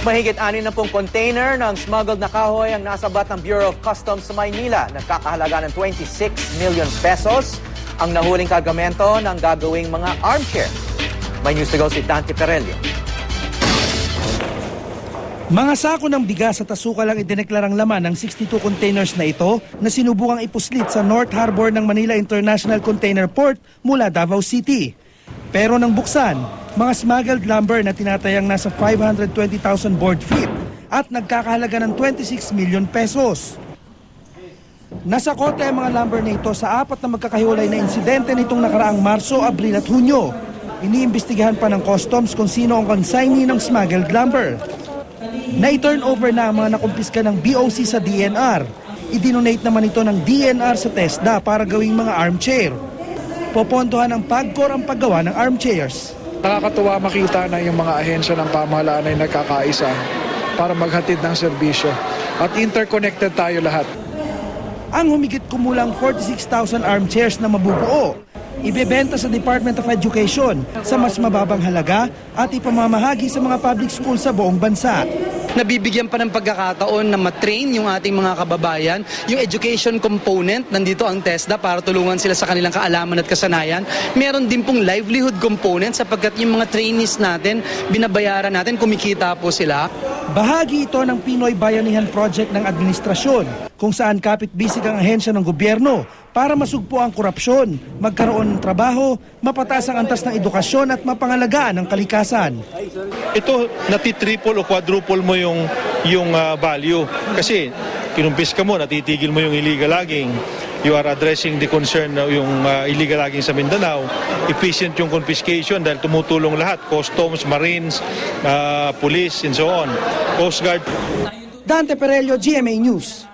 Mahigit anin na pong container ng smuggled na kahoy ang nasabat ng Bureau of Customs sa Maynila. Nagkakahalaga ng 26 million pesos ang nahuling kargamento ng gagawing mga armchair. May news to go si Dante Perelio. Mga sako ng bigas at asukal ang idineklarang laman ng 62 containers na ito na sinubukang ipuslit sa North Harbor ng Manila International Container Port mula Davao City. Pero nang buksan, mga smuggled lumber na tinatayang nasa 520,000 board feet at nagkakahalaga ng 26 million pesos. Nasa kote ang mga lumber na ito sa apat na magkakahiwalay na insidente nitong nakaraang Marso, Abril at Hunyo. Iniimbestigahan pa ng customs kung sino ang consignee ng smuggled lumber. Na-turn over na ang mga nakumpiska ng BOC sa DNR. Idinonate naman ito ng DNR sa TESDA para gawing mga armchair. Popondohan ng PAGCOR ang paggawa ng armchairs. Nakakatuwa makita na yung mga ahensya ng pamahalaan ay nagkakaisa para maghatid ng serbisyo. At interconnected tayo lahat. Ang humigit kumulang 46,000 armchairs na mabubuo, ibebenta sa Department of Education sa mas mababang halaga at ipamamahagi sa mga public school sa buong bansa. Nabibigyan pa ng pagkakataon na matrain yung ating mga kababayan. Yung education component, nandito ang TESDA para tulungan sila sa kanilang kaalaman at kasanayan. Meron din pong livelihood component sapagkat yung mga trainees natin, binabayaran natin, kumikita po sila. Bahagi ito ng Pinoy Bayanihan Project ng administrasyon kung saan kapit-bisig ang ahensya ng gobyerno para masugpo ang korupsyon, magkaroon ng trabaho, mapataas ang antas ng edukasyon at mapangalagaan ang kalikasan. ito natitriple o quadruple mo yung yung ah, value kasi kinumpis ka mo natitigil mo yung illegal logging you are addressing the concern na yung ah, illegal logging sa Mindanao efficient yung confiscation dahil tumutulong lahat customs marines ah, police and so on coast guard Dante Perello, GMA News.